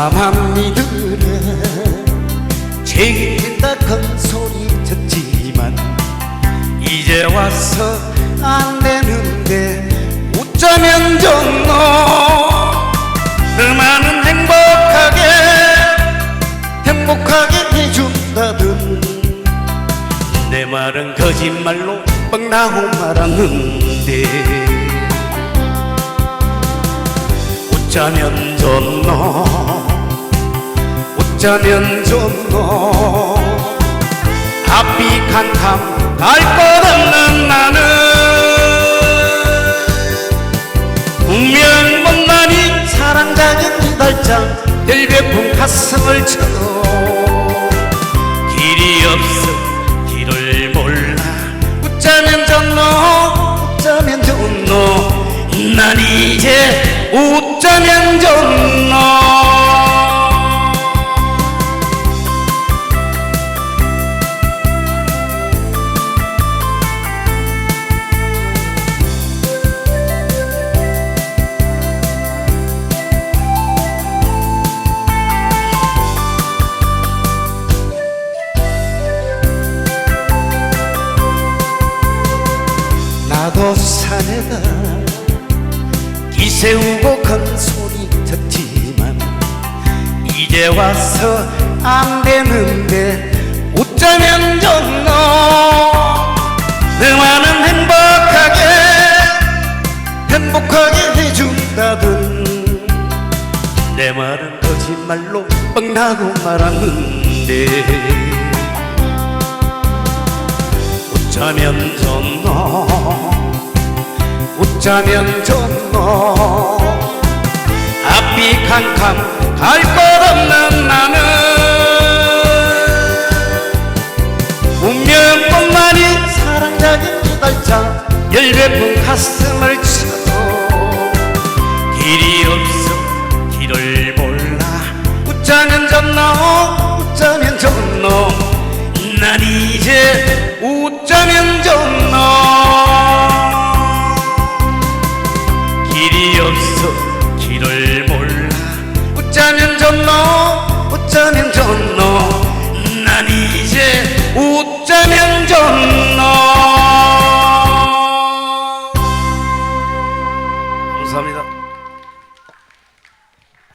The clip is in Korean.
까만 이들은 제긴다 큰 소리 듣지만 이제 와서 안 되는데 웃자면 좀너 그만은 행복하게 행복하게 해준다든 내 말은 거짓말로 뻥 나고 말았는데 웃자면 좋노 웃자면 좋노 앞이 캄캄 갈것 없는 나는 분명 못난이 사랑 작은 이달장 열배품 가슴을 쳐도 길이 없어 길을 몰라 웃자면 좋노 웃자면 좋노. 난 이제 웃자면 좋노 나도 산에다 기세우고 큰 소리 듣지만 이제 와서 안 되는데 웃자면 좋노? 너만은 행복하게 행복하게 해준다든 내 말은 거짓말로 뻥나고 말았는데 웃자면 좋노 웃자면 좋노? 앞이 캄캄 갈것 없는 나는. 운명 뿐만이 사랑 작은 이달자 열배품 가슴을 쳐도 길이 없어 길을 몰라. 웃자면 좋노? 웃자면 좋노? 난 이제 웃자면 좋노 감사합니다